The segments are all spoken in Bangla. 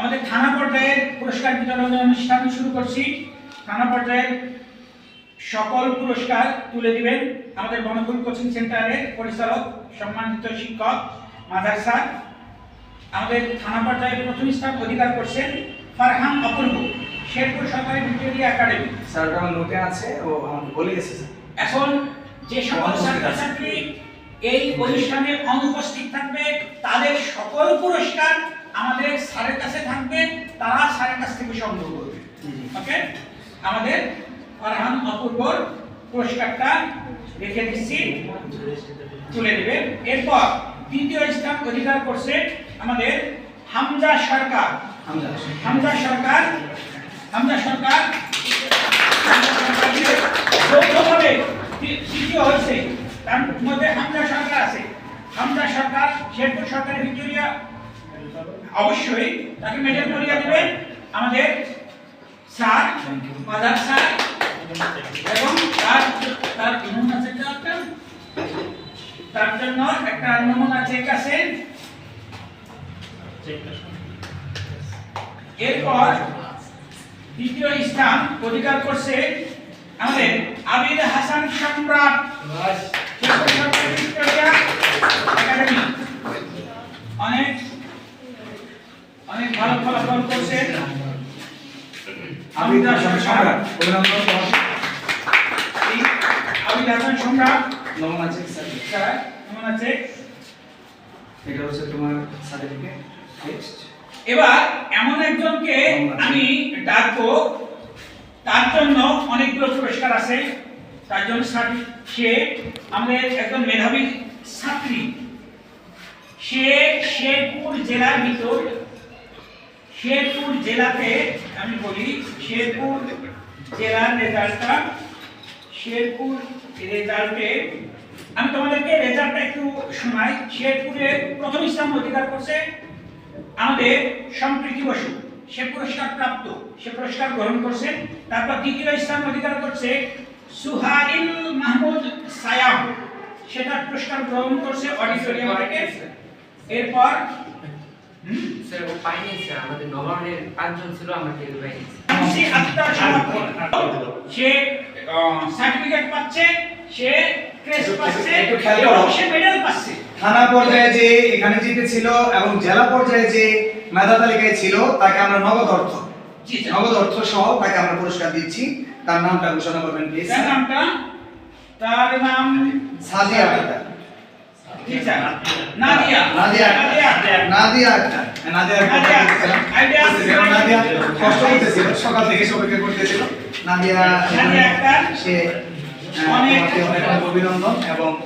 আমাদের থানা পর্যায়ের পুরস্কার বিতরণ অনুষ্ঠান শুরু করছি। থানা পর্যায়ের সকল পুরস্কার তুলে দিবেন আমাদের বনফুল কোচিং সেন্টারের পরিচালক সম্মানিত শিক্ষক মাদার স্যার। আমাদের থানা পর্যায়ে প্রথম স্থান অধিকার করছেন ফারহান অপূর্ব শেরপুর সরকারি ভিক্টোরিয়া একাডেমি। স্যার আমার নোটে আছে ও আমাকে বলে গেছে এখন যে সকল ছাত্রছাত্রী এই অনুষ্ঠানে অনুপস্থিত থাকবে তাদের সকল পুরস্কার আমাদের স্যারের কাছে থাকবে, তারা স্যারের কাছ থেকে সংগ্রহ করবে। ওকে? আমাদের ফারহান অপূর্বর পুরস্কারটা রেখে দিচ্ছি। তুলে দেবে এরপর দ্বিতীয় স্থান অধিকার করছে আমাদের হামজা সরকার। হামজা সরকার হামজা সরকার যৌথভাবে তৃতীয় হয়েছে তার মধ্যে হামজা সরকার আছে। হামজা সরকার, শেরপুর সরকারের ভিক্টোরিয়া অবশ্যই তাকে মেডেল করিয়ে দেবেন আমাদের স্যার মাদার স্যার এবং তার তার চেক একটা তার জন্য একটা নমুনা চেক আছে। এরপর দ্বিতীয় স্থান অধিকার করছে আমাদের আবির হাসান সম্রাট শেরপুর সরকারি ভিক্টোরিয়া একাডেমি অনেক অনেক ভালো ফলাফল করছে। আবিদ হাসান সম্রাট। এই হাসান সম্রাট। নমুনা চেক স্যার? কেমন আছে? এটা হচ্ছে তোমার সার্টিফিকেট নেক্সট এবার এমন একজনকে আমি ডাকবো। তার জন্য অনেকগুলো পুরস্কার আছে। তার জন্য সে আমাদের একজন মেধাবী ছাত্রী। সে শেরপুর জেলার ভিতর শেরপুর জেলাতে আমি বলি শেরপুর জেলার রেজাল্টটা শেরপুর রেজাল্টে আমি তোমাদেরকে রেজাল্টটা একটু শোনাই। শেরপুরে প্রথম স্থান অধিকার করছে আমাদের সম্প্রীতি বসু। সে পুরস্কার প্রাপ্ত সে পুরস্কার গ্রহণ করছে। তারপর দ্বিতীয় স্থান অধিকার করছে সুহাইল মাহমুদ সায়াম। সেটা পুরস্কার গ্রহণ করছে অডিটোরিয়াম থেকে। এরপর হুম, স্যার ও পাইনি স্যার। আমাদের নবায়নের পাঁচজন ছিল আমরা কেউ পাইনি সে আত্মার সমর্পণ সে সার্টিফিকেট পাচ্ছে সে ক্রেস পাচ্ছে একটু খেয়াল করো। এবং সে মেডেল পাচ্ছে। থানা পর্যায়ে যে এখানে জিতেছিল এবং জেলা পর্যায়ে যে মেধা তালিকায় ছিল তাকে আমরা নগদ অর্থ জি নগদ অর্থ সহ তাকে আমরা পুরস্কার দিচ্ছি। তার নামটা ঘোষণা করবেন প্লিজ। তার নামটা? তার নাম সাদিয়া নাদিয়া নাদিয়া নাদিয়া নাদিয়া নাদিয়া কষ্ট করতেছিল। সকাল থেকে সবাইকে করতেছিল। নাদিয়া সে অনেক- অভিনন্দন এবং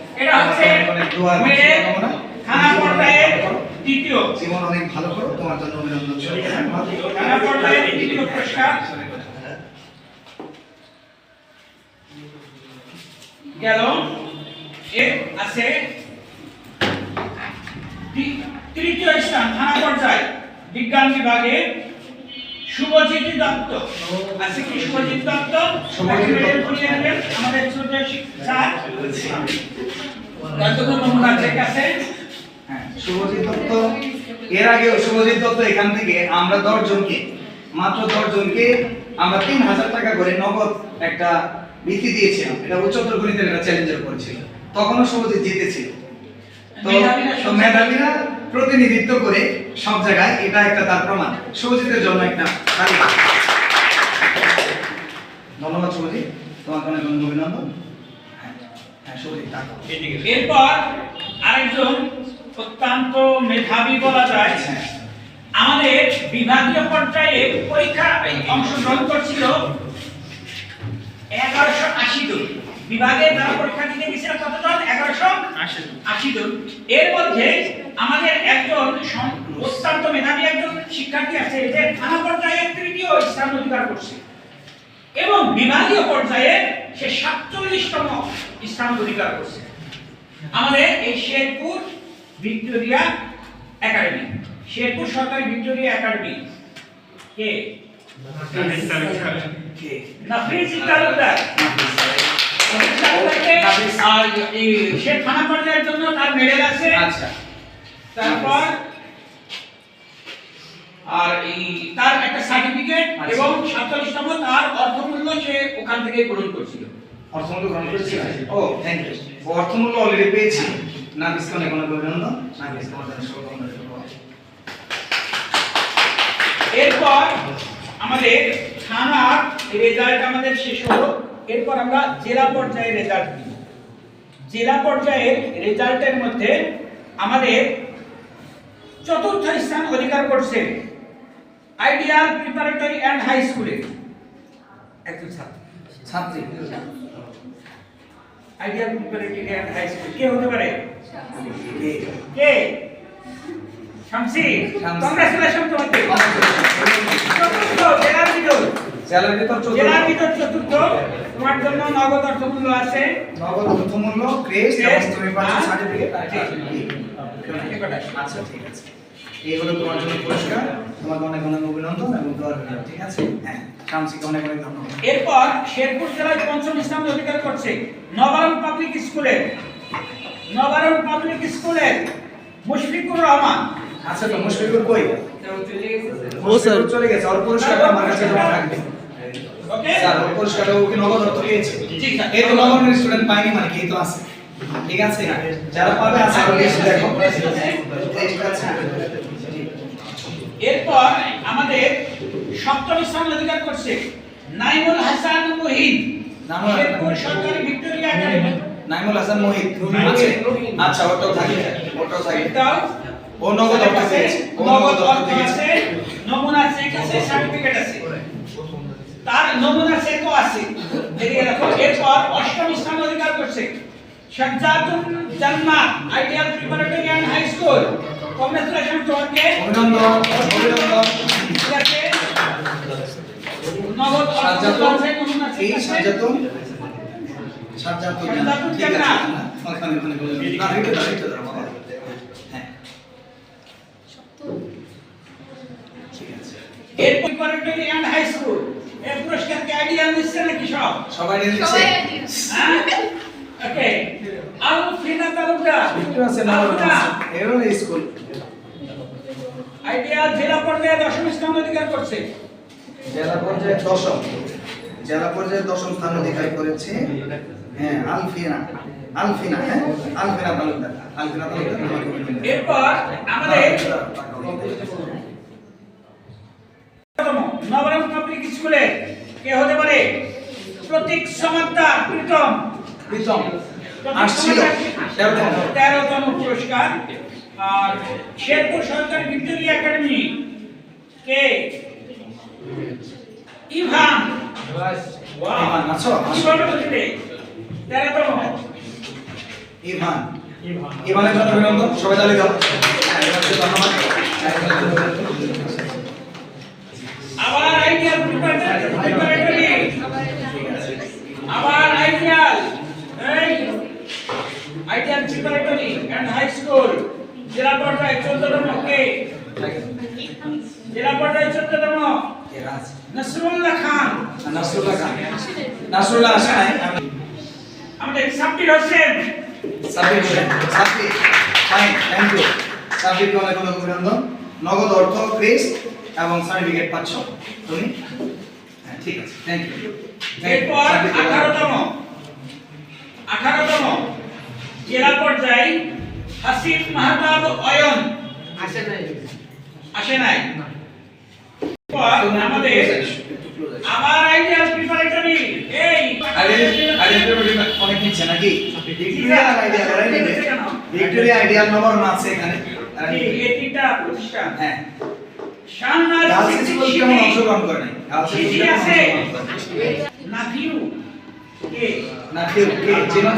অনেক দোয়া। থানা পর্যায়ে দ্বিতীয়। জীবন অনেক ভালো করো। তোমার জন্য অভিনন্দন থানা পর্যায়ে দ্বিতীয় পুরস্কার। গেল। এর আছে তৃতীয় স্থান থানা পর্যায়ে বিজ্ঞান বিভাগে শুভজিৎ দত্ত। আছে কি শুভজিৎ দত্ত? আমাদের শ্রদ্ধেয় শিক্ষক দত্ত নমুনা চেক আছে হ্যাঁ, শুভজিৎ দত্ত এর আগেও শুভজিৎ দত্ত এখান থেকে আমরা দশ জনকে মাত্র দশ জনকে আমরা তিন হাজার টাকা করে নগদ একটা বৃত্তি দিয়েছিলাম। এটা উচ্চতর গণিতের একটা চ্যালেঞ্জের করেছিল তখনও শুভজিৎ জিতেছিল। তো মেধাবীরা প্রতিনিধিত্ব করে সব জায়গায় এটা একটা তার প্রমাণ। শুভজিতের জন্য একটা। ধন্যবাদ শুভজিৎ তোমাকে অনেক অনেক অভিনন্দন? হ্যাঁ হ্যাঁ এরপর আরেকজন অত্যন্ত মেধাবী বলা যায়। হ্যাঁ। আমাদের বিভাগীয় পর্যায়ে পরীক্ষা অংশগ্রহণ করছিল এগারোশো আশি জন। বিভাগে যারা পরীক্ষা দিতে গেছিল কতজন? এগারোশো আশি জন। এর মধ্যে আমাদের একজন অত্যন্ত মেধাবী একজন শিক্ষার্থী আছে যে থানা পর্যায়ে তৃতীয় স্থান অধিকার করছে। এবং বিভাগীয় পর্যায়ে সে সাতচল্লিশতম স্থান অধিকার করছে। আমাদের এই শেরপুর ভিক্টোরিয়া একাডেমি। শেরপুর সরকারি ভিক্টোরিয়া একাডেমি। কে? নাফিজ তালুকদার। আর সে থানা পর্যায়ের জন্য তার মেডেল আছে। আচ্ছা। তারপর আর এই তার একটা সার্টিফিকেট। এবং সাতচল্লিশতম তার অর্থমূল্য সে ওখান থেকে গ্রহণ করছিল। অর্থমূল্য গ্রহণ করেছি ও থ্যাংক ইউ অর্থমূল্য অলরেডি পেয়েছি। না ডিসকাউন্ট এখন অভিনন্দন। না ডিসকাউন্ট এরপর আমাদের থানার রেজাল্ট আমাদের শেষ হলো। এরপর আমরা জেলা পর্যায়ে রেজাল্ট দিব জেলা পর্যায়ের রেজাল্টের মধ্যে আমাদের চতুর্থ স্থান অধিকার করছে আইডিয়াল প্রিপারেটরি অ্যান্ড হাই স্কুলে একজন ছাত্র। ছাত্রী। Ideal preparatory and high school কে হতে পারে? কে? কে? শামসি। কংগ্রেচুলেশন তোমাকে। চতুর্থ জেলার ভিতর স্যালারি তো চতুর্থ জেলার ভিতর চতুর্থ তোমার জন্য নগদ অর্থমূল্য আছে। নগদ অর্থমূল্য ক্রেস্ট এবং তুমি পাচ্ছ সার্টিফিকেট আর আচ্ছা ঠিক আছে। এই হলো তোমার জন্য পুরস্কার। তোমাকে অনেক অনেক অভিনন্দন এবং দোয়ার রইল, ঠিক আছে? হ্যাঁ শামসিকে অনেক অনেক ধন্যবাদ। এরপর শেরপুর জেলায় পঞ্চম স্থান অধিকার করছে নবারণ পাবলিক স্কুলের নবারণ পাবলিক স্কুলের মুশফিকুর রহমান। আচ্ছা তো মুশফিকুর কই? ও স্যার। চলে গেছে। ওর পুরস্কারটা আমার কাছে জমা থাকবে। ওকে স্যার ওর পুরস্কারটা ওকে নগদ অর্থ পেয়েছে? জি, স্যার। এই তো নগদের স্টুডেন্ট পাইনি মানে কি তো আছে। ঠিক আছে? যারা পাবে আছে লিস্ট দেখো। এরপর আমাদের সপ্তম স্থান অধিকার করছে নাইমুল হাসান মুহিন। শেরপুর সরকারি ভিক্টোরিয়া একাডেমি। নাইমুল হাসান মোহিত। আছে? আচ্ছা ওটাও থাকে। ওটাও থাকে। ও নগদ অর্থ ও নগদ অর্থ আছে। নমুনা চেক আছে সার্টিফিকেট আছে। তার নমুনা চেকও আছে। এদিকে দেখো এরপর অষ্টম স্থান অধিকার করছে। Sajjadul Jannat ideal preparatory high school. Congratulation তোমাকে অভিনন্দন অভিনন্দন। ঠিক নগদ অর্থ সাজ্জাতুল আছে নমুনা এই চেক আছে সাজ্জাতুল সাজ্জাতুল সাজ্জাতুল ঠিক আছে জান্নাত। ওখানে ওখানে বলে না রেখে দাও রেখে দাও হ্যাঁ। ঠিক আছে। এর প্রিপারেটরি অ্যান্ড হাই স্কুল। এর পুরস্কার কি আইডিয়াল দিচ্ছে নাকি সব? সবাই নিচ্ছে। হ্যাঁ? ওকে আলফিনা তালুকদার? একটু আছে না এরও স্কুল। আইডিয়াল জেলা পর্যায়ে দশম স্থান অধিকার করছে। জেলা পর্যায়ে দশম। জেলা পর্যায়ে দশম স্থান অধিকার করেছে। হ্যাঁ আলফিনা। আলফিনা হ্যাঁ? আলফিনা তালুকদার। আলফিনা তালুকদার এরপর আমাদের নবরম পাবলিক স্কুলে কে হতে পারে? প্রতীক সমাদ্দার প্রীতম। প্রীতম। আসছিল। সমাদ্দার তেরোতম। তেরোতম পুরস্কার। আর শেরপুর সরকারি ভিক্টোরিয়া একাডেমি কে? ইভান। ইভান, আছো? আছো। ইভান হচ্ছে তেরোতম। ইভান। ইভানের জন্য অভিনন্দন। সবাই তালি দাও হ্যাঁ, ধন্যবাদ হ্যাঁ, ইভানকে ধন্যবাদ। আবার আইডিয়াল প্রিপারেটরি আবার আইডিয়াল এই ideal preparatory and high school জেলা পর্যায়ে চোদ্দতম কে জেলা পর্যায়ে চোদ্দতম কে রাজ? নসরুল্লাহ খান। নাসরুল্লাহ খান। নাসরুল্লাহ আসে নাই আমি- আমাদের Sabbir Hossain. Sabbir Hossain. Sabbir. Fine thank you সাব্বিরকে অনেক অনেক অভিনন্দন। নগদ অর্থ ক্রেস্ট এবং সার্টিফিকেট পাচ্ছ। তুমি? হ্যাঁ ঠিক আছে। থ্যাংক ইউ এরপর আঠারোতম। আঠারোতম। জেলা পর্যায়ে হাসিফ মাহতাব অয়ন। আসে নাই। আসে নাই? আমাদের আবার আইডিয়াল প্রিপারেটরি এই অনেক নিচ্ছে নাকি? ভিক্টোরিয়া আইডিয়া করাই ভিক্টোরিয়া আইডিয়াল নম্বর আছে এখানে। এই তিনটা প্রতিষ্ঠান। হ্যাঁ? নাফিউ কে? না কে? চেনা।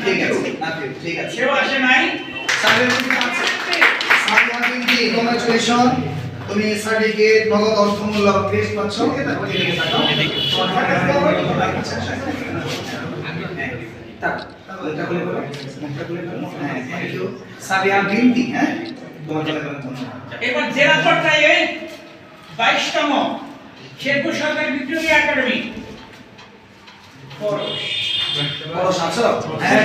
ঠিক আছে না? ঠিক আছে সেও আসে নাই। সামিয়া বিনতি কংগ্রাচুলেশন তুমি সার্টিফিকেট নগদ অর্থমূল্য ক্রেস্ট পাচ্ছ? এটা আচ্ছা। হ্যাঁ। হ্যাঁ। এবার জেলা পর্যায়ে বাইশতম শেরপুর সরকারি ভিক্টোরিয়া একাডেমি। পরশ। পরশ আছো? হ্যাঁ,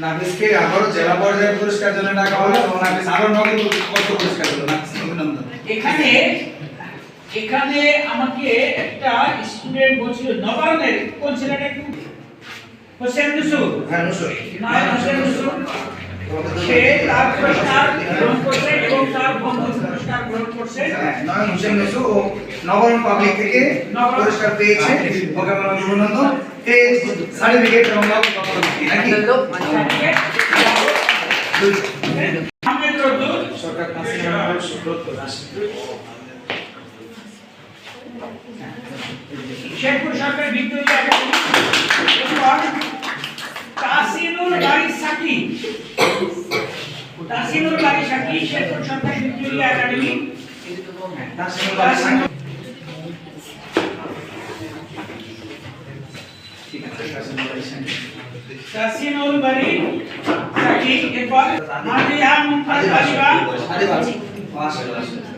নাফিসকে আবারও জেলা পর্যায়ে পুরস্কার জন্য ডাকা হলো এবং নাফিস আরও নগদ কত পুরস্কার হলো অভিনন্দন। এখানে এখানে আমাকে একটা স্টুডেন্ট বলছিল নবান্নের কোন ছেলেটা একটু? হোসেন নুসুর। হ্যাঁ নুসুর। হোসেন নুসুর। সে তার পুরস্কার গ্রহণ করছে এবং তার বন্ধু পুরস্কার গ্রহণ করছে। নয়ন হোসেন নসু ও নগরম পাবলিক থেকে। পুরস্কার পেয়েছে ওকে আমার অভিনন্দন এই সার্টিফিকেট এবং সরকারি বিদ্যুৎ একাডেমি এরপর তাসিনুল বাড়ি সাকি তাসিনুল বাড়ি সাকি শেরপুর সরকারি বিদ্যুৎ একাডেমি নাসিমুল বাড়ি সাকি। ঠিক আছে, নাসিমুল বাড়ি সাকি। এরপর মারিয়াম আলিবা আদিবাসী।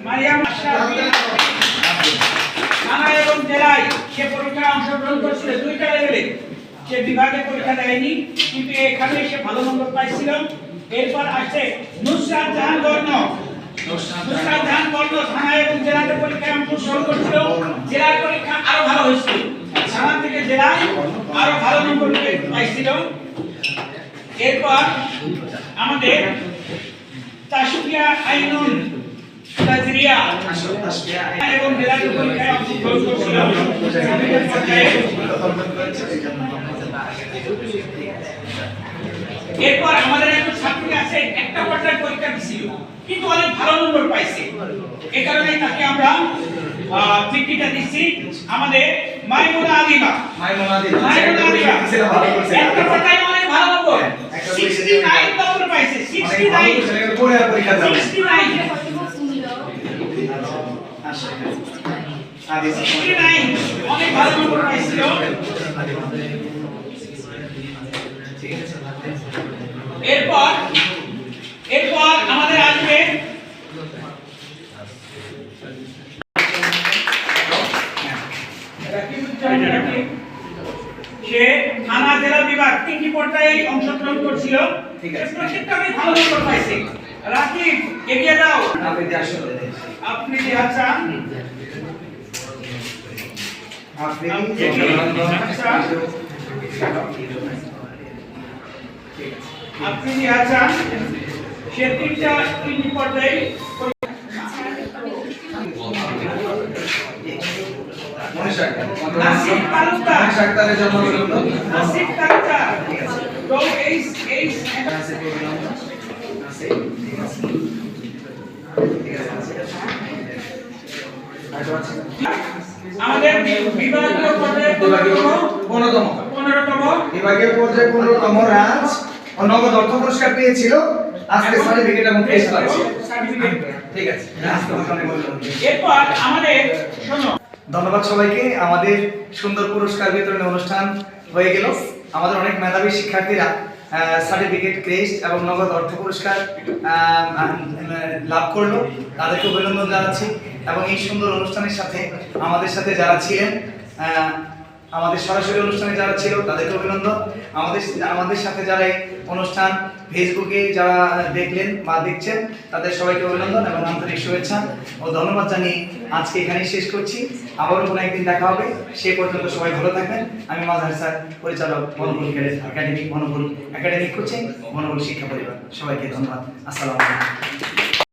মারিয়াম থানা এবং জেলায় সে পরীক্ষায় অংশগ্রহণ করছিল দুইটা লেভেলে সে বিভাগে পরীক্ষা দেয়নি কিন্তু এখানে সে ভালো নম্বর পাইছিল এরপর আসছে নুসরাত জাহান বর্ণ নুসরাত জাহান বর্ণ থানা এবং জেলাতে পরীক্ষায় অংশগ্রহণ করছিল। জেলার পরীক্ষা আরও ভালো হয়েছিল। থানা থেকে জেলায় আরও ভালো নম্বর পাইছিল। এরপর আমাদের তাসফিয়া আইনুল তাজরিয়া এবং জেলাতে পরীক্ষায় অংশগ্রহণ করছিল সার্টিফিকেট পর্যায়ে এরপর আমাদের একজন ছাত্রী আছে একটা পর্যায়ে পরীক্ষা দিছিল কিন্তু অনেক ভালো নম্বর পাইছে। এই কারণে তাকে আমরা বৃত্তিটা দিচ্ছি আমাদের মাইমুনা আলিমা মাইমুনা করছে একটা পর্যায়ে অনেক ভালো নম্বর। হ্যাঁ, একটা 69 নম্বর পাইছে অনেক ভালো 69 করছে পরে পরীক্ষা যাবে 69 আসে আদি 69 অনেক ভালো নম্বর পাইছিল এরপর এরপর আমাদের আসবে রাকিবুজ্জামান রাকিব। সে থানা জেলা বিভাগ তিনটি পর্যায়ে অংশগ্রহণ করছিল ঠিক আছে। প্রত্যেকটা অনেক ভালো নম্বর পাইছে রাকিব এগিয়ে যাও আপনি দিয়ে আসলে আপনি যে আছেন আপনি আচ্ছা। আপনি যে আছেন সে তিনটা পর্যায়ে মনীষ তালুকদার মনীষ জন্য অভিনন্দন তালুকদার তো? এই এই নাসিরকে অভিনন্দন নাসির ঠিক আছে ঠিক আছে আর তো আছে আমাদের বি- বিভাগীয় পনেরোতম পনেরোতম। পনেরোতম। বিভাগীয় পর্যায়ে পনেরোতম রাজ। নগদ অর্থ পুরস্কার পেয়েছিল। আজকে সার্টিফিকেট এবং পেশ পাচ্ছে। ঠিক আছে এরপর আমাদের শোনো। ধন্যবাদ সবাইকে। আমাদের সুন্দর পুরস্কার বিতরণী অনুষ্ঠান হয়ে গেল। আমাদের অনেক মেধাবী শিক্ষার্থীরা সার্টিফিকেট ক্রেস্ট এবং নগদ অর্থ পুরস্কার লাভ করল। তাদেরকে অভিনন্দন জানাচ্ছি। এবং এই সুন্দর অনুষ্ঠানের সাথে আমাদের সাথে যারা ছিলেন আহ, আমাদের সরাসরি অনুষ্ঠানে যারা ছিল, তাদেরকে অভিনন্দন। আমাদের আমাদের সাথে যারা অনুষ্ঠান ফেসবুকে যারা দেখলেন বা দেখছেন, তাদের সবাইকে অভিনন্দন এবং আন্তরিক শুভেচ্ছা ও ধন্যবাদ জানিয়ে আজকে এখানেই শেষ করছি। আবারও কোনো একদিন দেখা হবে। সে পর্যন্ত সবাই ভালো থাকবেন। আমি মাঝহার স্যার, পরিচালক মনোবল একাডেমিক মনোবল একাডেমিক কোচিং মনোবল শিক্ষা পরিবার। সবাইকে ধন্যবাদ। আসসালামু আলাইকুম।